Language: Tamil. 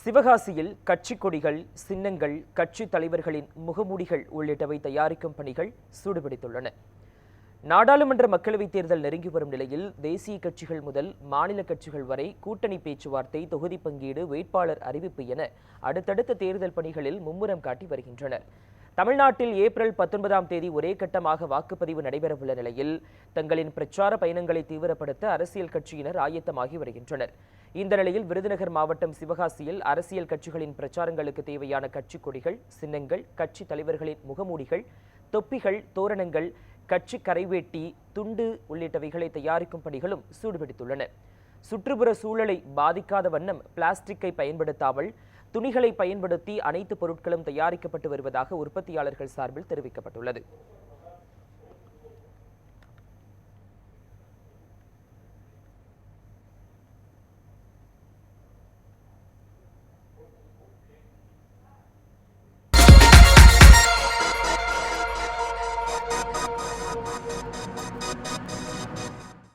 சிவகாசியில் கட்சி கொடிகள் சின்னங்கள் கட்சி தலைவர்களின் முகமூடிகள் உள்ளிட்டவை தயாரிக்கும் பணிகள் சூடுபிடித்துள்ளன. நாடாளுமன்ற மக்களவைத் தேர்தல் நெருங்கி வரும் நிலையில் தேசிய கட்சிகள் முதல் மாநில கட்சிகள் வரை கூட்டணி பேச்சுவார்த்தை தொகுதி பங்கீடு வேட்பாளர் அறிவிப்பு என அடுத்தடுத்த தேர்தல் பணிகளில் மும்முரம் காட்டி வருகின்றனர். தமிழ்நாட்டில் ஏப்ரல் பத்தொன்பதாம் தேதி ஒரே கட்டமாக வாக்குப்பதிவு நடைபெறவுள்ள நிலையில் தங்களின் பிரச்சார பயணங்களை தீவிரப்படுத்த அரசியல் கட்சியினர் ஆயத்தமாகி வருகின்றனர். இந்த நிலையில் விருதுநகர் மாவட்டம் சிவகாசியில் அரசியல் கட்சிகளின் பிரச்சாரங்களுக்கு தேவையான கட்சி கொடிகள் சின்னங்கள் கட்சி தலைவர்களின் முகமூடிகள் தொப்பிகள் தோரணங்கள் கட்சி கரைவேட்டி துண்டு உள்ளிட்டவைகளை தயாரிக்கும் பணிகளும் சூடுபிடித்துள்ளன. சுற்றுப்புற சூழலை பாதிக்காத வண்ணம் பிளாஸ்டிக்கை பயன்படுத்தாமல் துணிகளை பயன்படுத்தி அனைத்து பொருட்களும் தயாரிக்கப்பட்டு வருவதாக உற்பத்தியாளர்கள் சார்பில் தெரிவிக்கப்பட்டுள்ளது.